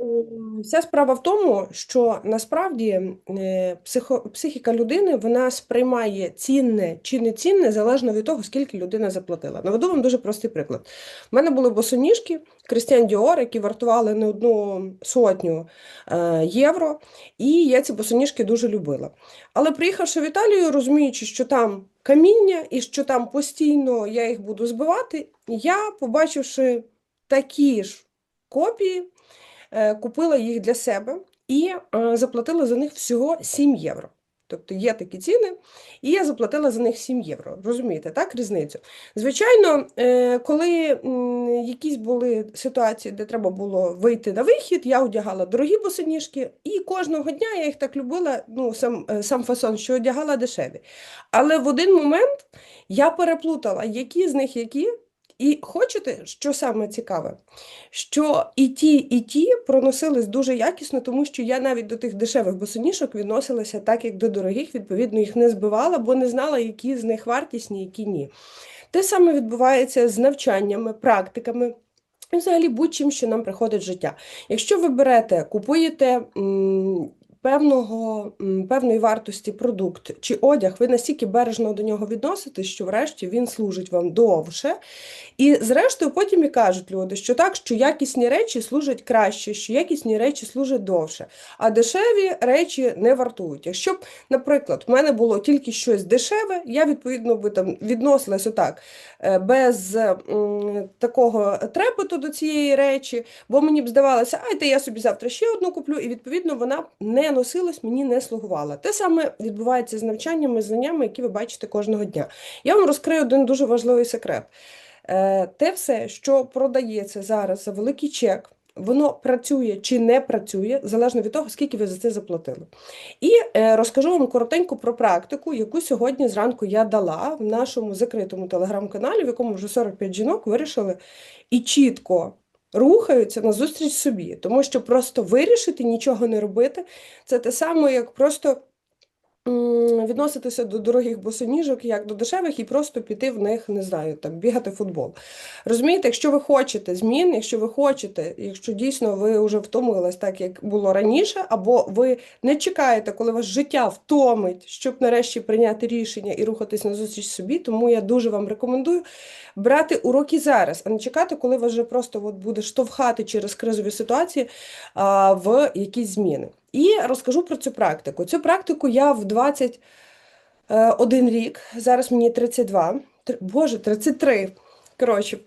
М, Вся справа в тому, що насправді е, психо, психіка людини вона сприймає цінне чи не цінне залежно від того, скільки людина заплатила. Наведу вам дуже простий приклад. У мене були босоніжки Christian Dior, які вартували не одну сотню е, євро, і я ці босоніжки дуже любила. Але приїхавши в Італію, розуміючи, що там каміння і що там постійно я їх буду збивати, я, побачивши такі ж копії е, купила їх для себе і е, заплатила за них всього 7 євро. Тобто є такі ціни, і я заплатила за них 7 євро. Розумієте, так, різницю? Звичайно, е, коли якісь були ситуації, де треба було вийти на вихід, я одягала дорогі босоніжки, і кожного дня я їх так любила, ну, сам, сам фасон, що одягала дешеві. Але в один момент я переплутала, які з них які. І хочете, що саме цікаве? що і ті, і ті проносились дуже якісно, тому що я навіть до тих дешевих босоніжок відносилася так, як до дорогих, відповідно, їх не збивала, бо не знала, які з них вартісні, які ні. Те саме відбувається з навчаннями, практиками. І взагалі будь-чим, що нам приходить життя. Якщо ви берете, купуєте певного, певної вартості продукт чи одяг, ви настільки бережно до нього відноситесь, що врешті він служить вам довше. І зрештою потім і кажуть люди, що так, що якісні речі служать краще, що якісні речі служать довше, а дешеві речі не вартують. Якщо б, наприклад, в мене було тільки щось дешеве, я відповідно би там відносилась отак, е, без такого трепету до цієї речі, бо мені б здавалося, ай, та я собі завтра ще одну куплю, і відповідно вона не носилась, мені не слугувала. Те саме відбувається з навчаннями, знаннями, які ви бачите кожного дня. Я вам розкрию один дуже важливий секрет. Е, Те все, що продається зараз за великий чек, воно працює чи не працює, залежно від того, скільки ви за це заплатили. І е, розкажу вам коротенько про практику, яку сьогодні зранку я дала в нашому закритому телеграм-каналі, в якому вже 45 жінок вирішили і чітко. Рухаються назустріч собі, тому що просто вирішити нічого не робити це те саме, як просто відноситися до дорогих босоніжок, як до дешевих, і просто піти в них, не знаю, там бігати в футбол. Розумієте, якщо ви хочете змін, якщо ви хочете, якщо дійсно ви вже втомились так, як було раніше, або ви не чекаєте, коли вас життя втомить, щоб нарешті прийняти рішення і рухатись на зустріч собі, тому я дуже вам рекомендую брати уроки зараз, а не чекати, коли вас вже просто от буде штовхати через кризові ситуації а, в якісь зміни. І розкажу про цю практику. Цю практику я в 21 рік, зараз мені 32, Боже, 33. Коротше,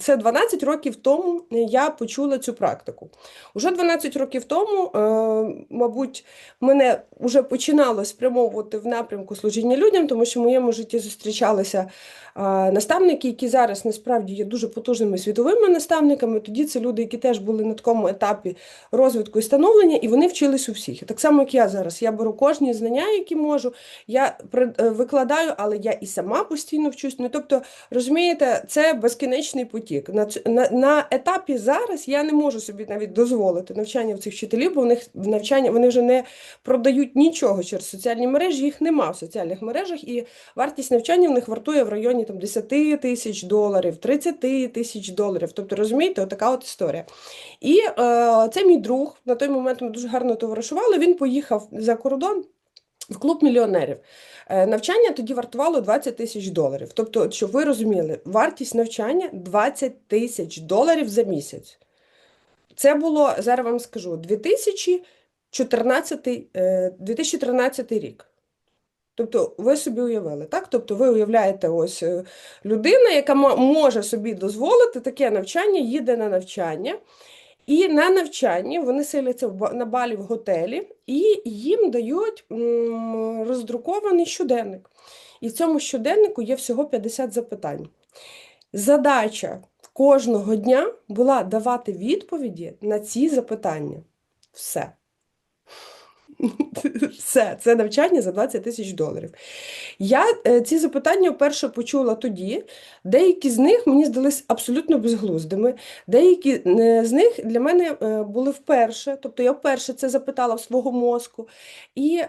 це 12 років тому я почула цю практику. Уже 12 років тому, е, мабуть, мене вже починало спрямовувати в напрямку служіння людям, тому що в моєму житті зустрічалися е, наставники, які зараз насправді є дуже потужними світовими наставниками. Тоді це люди, які теж були на такому етапі розвитку і становлення, і вони вчились у всіх. Так само, як я зараз. Я беру кожні знання, які можу, я е, викладаю, але я і сама постійно вчусь. Ну, тобто, розумієте, це безкінечний потік. На, на, на етапі зараз я не можу собі навіть дозволити навчання в цих вчителів, бо в них навчання вони вже не продають нічого через соціальні мережі, їх нема в соціальних мережах, і вартість навчання в них вартує в районі там, 10 тисяч доларів, 30 тисяч доларів. Тобто, розумієте, отака от історія. І е, це мій друг, на той момент ми дуже гарно товаришували, він поїхав за кордон. В клуб мільйонерів Е, навчання тоді вартувало 20 тисяч доларів. Тобто, щоб ви розуміли, вартість навчання 20 тисяч доларів за місяць. Це було, зараз вам скажу, 2014, е, 2013 рік. Тобто, ви собі уявили, так? Тобто, ви уявляєте, ось е, людина, яка може собі дозволити таке навчання, їде на навчання. І на навчанні вони селяться на балі в готелі, і їм дають роздрукований щоденник. І в цьому щоденнику є всього 50 запитань. Задача кожного дня була давати відповіді на ці запитання. Все. Все, це навчання за 20 тисяч доларів. Я е, ці запитання вперше почула тоді. Деякі з них мені здались абсолютно безглуздими. Деякі е, з них для мене е, були вперше. Тобто я вперше це запитала в свого мозку. І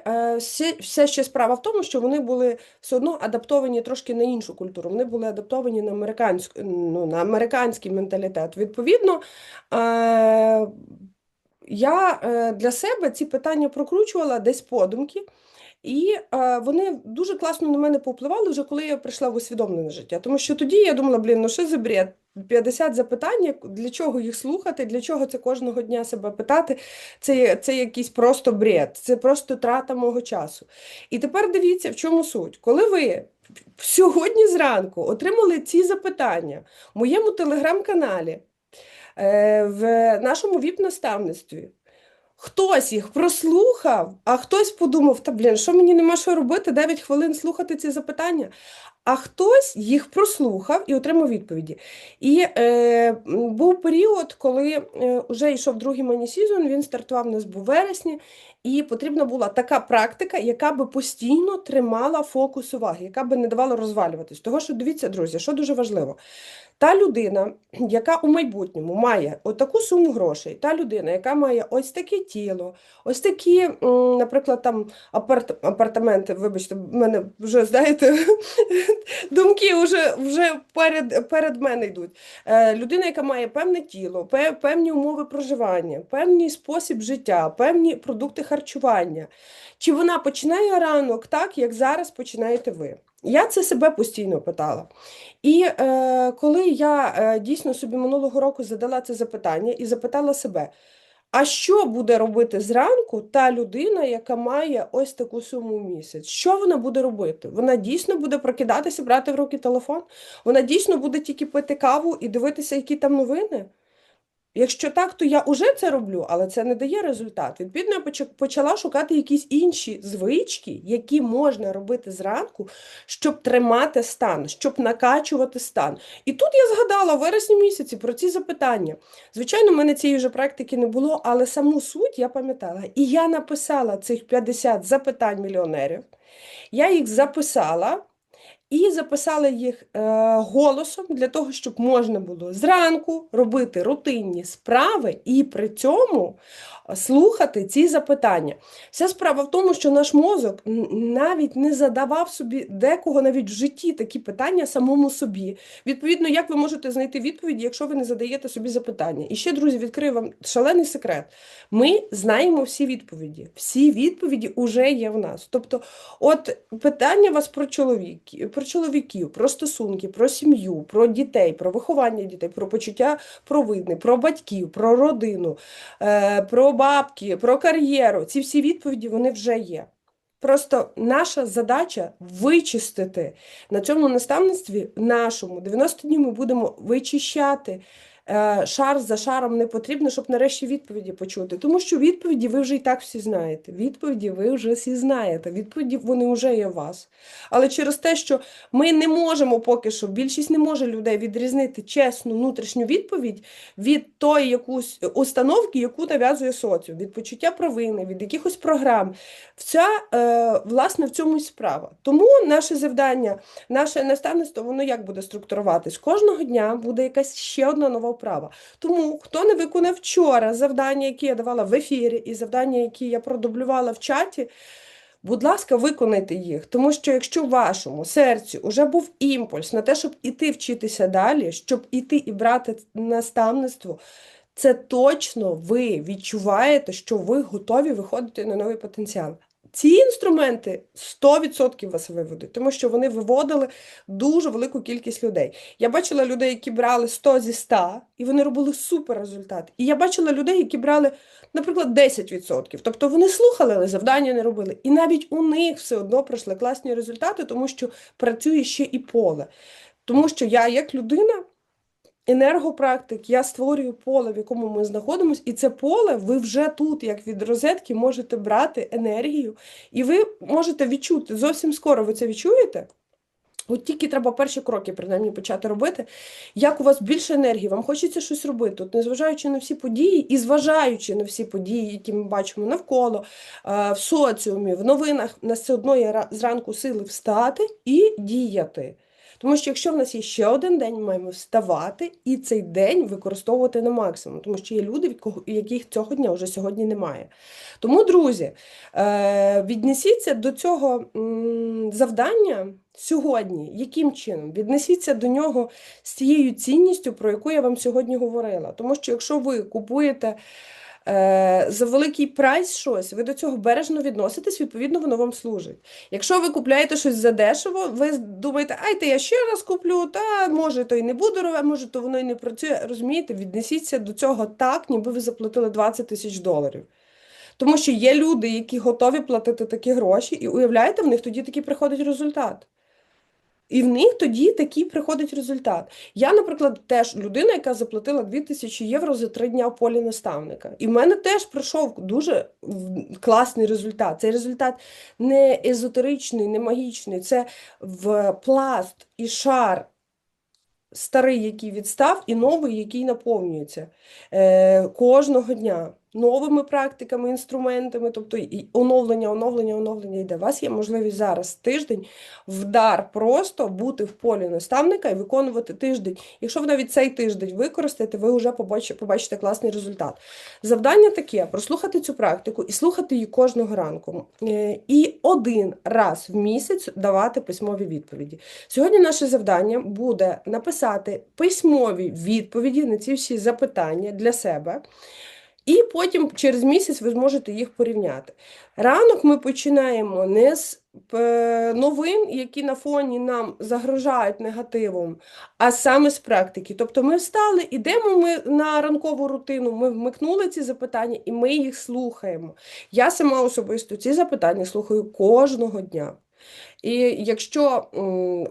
все, ще справа в тому, що вони були все одно адаптовані трошки на іншу культуру. Вони були адаптовані на американську, ну, на американський менталітет. Відповідно, я е, для себе ці питання прокручувала десь подумки. І е, вони дуже класно на мене повпливали вже коли я прийшла в усвідомлене життя. Тому що тоді я думала, блін, ну що за бред? 50 запитань, для чого їх слухати, для чого це кожного дня себе питати? Це, це якийсь просто бред, це просто трата мого часу. І тепер дивіться, в чому суть. Коли ви сьогодні зранку отримали ці запитання в моєму телеграм-каналі, в нашому ВІП-наставництві, Хтось їх прослухав, а хтось подумав, та блін, що мені нема що робити, 9 хвилин слухати ці запитання. А хтось їх прослухав і отримав відповіді. І е, був період, коли е, вже йшов другий мані-сезон, він стартував у нас був вересні, і потрібна була така практика, яка би постійно тримала фокус уваги, яка би не давала розвалюватись. Того, що дивіться, друзі, що дуже важливо. Та людина, яка у майбутньому має отаку суму грошей, та людина, яка має ось таке тіло, ось такі, наприклад, там апарт, апартаменти, вибачте, в мене вже, знаєте, думки вже, вже перед, перед мене йдуть. Е, людина, яка має певне тіло, певні умови проживання, певний спосіб життя, певні продукти харчування. Чи вона починає ранок так, як зараз починаєте ви? Я це себе постійно питала. І е, коли я е, дійсно собі минулого року задала це запитання і запитала себе, а що буде робити зранку та людина, яка має ось таку суму в місяць? Що вона буде робити? Вона дійсно буде прокидатися, брати в руки телефон? Вона дійсно буде тільки пити каву і дивитися, які там новини? Якщо так, то я вже це роблю, але це не дає результат. Відповідно, я почала шукати якісь інші звички, які можна робити зранку, щоб тримати стан, щоб накачувати стан. І тут я згадала в вересні місяці про ці запитання. Звичайно, в мене цієї вже практики не було, але саму суть я пам'ятала. І я написала цих 50 запитань мільйонерів. Я їх записала. І записала їх е, голосом для того, щоб можна було зранку робити рутинні справи і при цьому е, слухати ці запитання. Вся справа в тому, що наш мозок навіть не задавав собі декого навіть в житті такі питання самому собі. Відповідно, як ви можете знайти відповіді, якщо ви не задаєте собі запитання? І ще, друзі, відкрию вам шалений секрет. Ми знаємо всі відповіді. Всі відповіді вже є в нас. Тобто, от питання вас про чоловіків, про чоловіків, про стосунки, про сім'ю, про дітей, про виховання дітей, про почуття провини, про батьків, про родину, е, про бабки, про кар'єру. Ці всі відповіді вони вже є. Просто наша задача вичистити на цьому наставництві нашому 90 днів ми будемо вичищати. Е, Шар за шаром не потрібно, щоб нарешті відповіді почути. Тому що відповіді ви вже і так всі знаєте. Відповіді ви вже всі знаєте. Відповіді вони вже є у вас. Але через те, що ми не можемо поки що, більшість не може людей відрізнити чесну внутрішню відповідь від тої якусь установки, яку нав'язує соціум, від почуття провини, від якихось програм. Вся, е, власне, в цьому й справа. Тому наше завдання, наше наставництво, воно як буде структуруватись? Кожного дня буде якась ще одна нова вправа. Тому, хто не виконав вчора завдання, які я давала в ефірі, і завдання, які я продублювала в чаті, Будь ласка, виконайте їх, тому що якщо в вашому серці вже був імпульс на те, щоб іти вчитися далі, щоб іти і брати наставництво, це точно ви відчуваєте, що ви готові виходити на новий потенціал. Ці інструменти 100% вас виведуть, тому що вони виводили дуже велику кількість людей. Я бачила людей, які брали 100 зі 100, і вони робили супер результат. І я бачила людей, які брали, наприклад, 10%. Тобто вони слухали, але завдання не робили. І навіть у них все одно пройшли класні результати, тому що працює ще і поле. Тому що я, як людина, енергопрактик, я створюю поле, в якому ми знаходимося, і це поле ви вже тут, як від розетки, можете брати енергію, і ви можете відчути зовсім скоро ви це відчуєте. От тільки треба перші кроки, принаймні, почати робити. Як у вас більше енергії, вам хочеться щось робити, От, незважаючи на всі події і зважаючи на всі події, які ми бачимо навколо, е, в соціумі, в новинах, нас все одно є зранку сили встати і діяти. Тому що якщо в нас є ще один день, ми маємо вставати і цей день використовувати на максимум, тому що є люди, яких цього дня вже сьогодні немає. Тому, друзі, е, віднесіться до цього завдання сьогодні. Яким чином? Віднесіться до нього з тією цінністю, про яку я вам сьогодні говорила. Тому що якщо ви купуєте за великий прайс щось, ви до цього бережно відноситесь, відповідно, воно вам служить. Якщо ви купляєте щось за дешево, ви думаєте, ай, та я ще раз куплю, та може то і не буде, а може то воно і не працює. Розумієте, віднесіться до цього так, ніби ви заплатили 20 тисяч доларів. Тому що є люди, які готові платити такі гроші, і уявляєте, в них тоді такий приходить результат. І в них тоді такий приходить результат. Я, наприклад, теж людина, яка заплатила 2000 євро за три дня в полі наставника. І в мене теж прийшов дуже класний результат. Цей результат не езотеричний, не магічний. Це в пласт і шар старий, який відстав, і новий, який наповнюється е, кожного дня новими практиками, інструментами, тобто і оновлення, оновлення, оновлення йде. У вас є можливість зараз тиждень вдар просто бути в полі наставника і виконувати тиждень. Якщо ви навіть цей тиждень використаєте, ви вже побачите, класний результат. Завдання таке: прослухати цю практику і слухати її кожного ранку. Е, І один раз в місяць давати письмові відповіді. Сьогодні наше завдання буде написати письмові відповіді на ці всі запитання для себе. І потім через місяць ви зможете їх порівняти. Ранок ми починаємо не з е, новин, які на фоні нам загрожають негативом, а саме з практики. Тобто ми встали, ідемо ми на ранкову рутину, ми вмикнули ці запитання і ми їх слухаємо. Я сама особисто ці запитання слухаю кожного дня. І якщо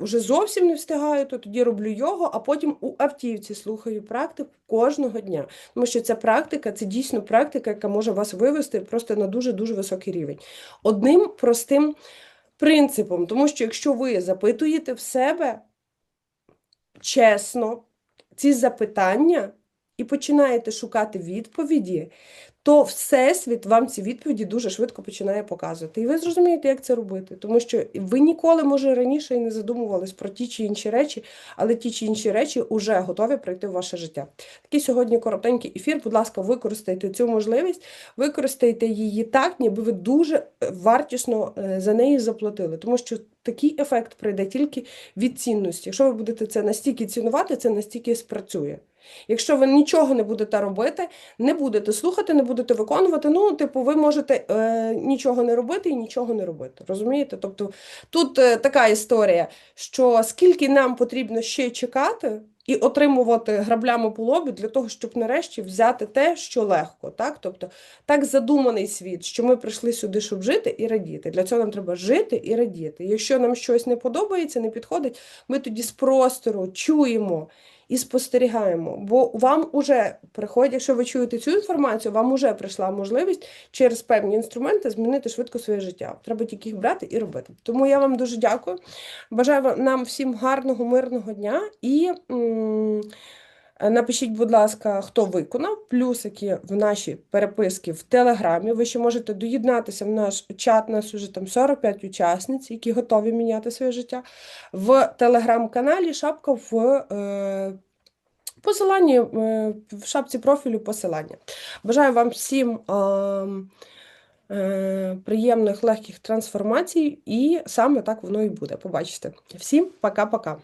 вже зовсім не встигаю, то тоді роблю його, а потім у автівці слухаю практику кожного дня. Тому що ця практика це дійсно практика, яка може вас вивести просто на дуже-дуже високий рівень. Одним простим принципом, тому що якщо ви запитуєте в себе чесно ці запитання і починаєте шукати відповіді, то Всесвіт вам ці відповіді дуже швидко починає показувати. І ви зрозумієте, як це робити. Тому що ви ніколи, може, раніше і не задумувались про ті чи інші речі, але ті чи інші речі вже готові прийти в ваше життя. Такий сьогодні коротенький ефір. Будь ласка, використайте цю можливість, використайте її так, ніби ви дуже е, вартісно е, за неї заплатили. Тому що такий ефект прийде тільки від цінності. Якщо ви будете це настільки цінувати, це настільки спрацює. Якщо ви нічого не будете робити, не будете слухати, не будете виконувати, ну, типу, ви можете е, нічого не робити і нічого не робити. Розумієте? Тобто тут е, така історія, що скільки нам потрібно ще чекати і отримувати граблями по лобі для того, щоб нарешті взяти те, що легко. Так? Тобто так задуманий світ, що ми прийшли сюди, щоб жити і радіти. Для цього нам треба жити і радіти. Якщо нам щось не подобається, не підходить, ми тоді з простору чуємо і спостерігаємо. Бо вам уже приходять, якщо ви чуєте цю інформацію, вам уже прийшла можливість через певні інструменти змінити швидко своє життя. Треба тільки їх брати і робити. Тому я вам дуже дякую. Бажаю нам всім гарного, мирного дня і. м, Напишіть, будь ласка, хто виконав плюсики в наші переписки в Телеграмі. Ви ще можете доєднатися в наш чат. Нас уже там 45 учасниць, які готові міняти своє життя. В телеграм-каналі шапка в е, посиланні, е, в шапці профілю посилання. Бажаю вам всім е, приємних, легких трансформацій, і саме так воно і буде. Побачите. Всім пока-пока.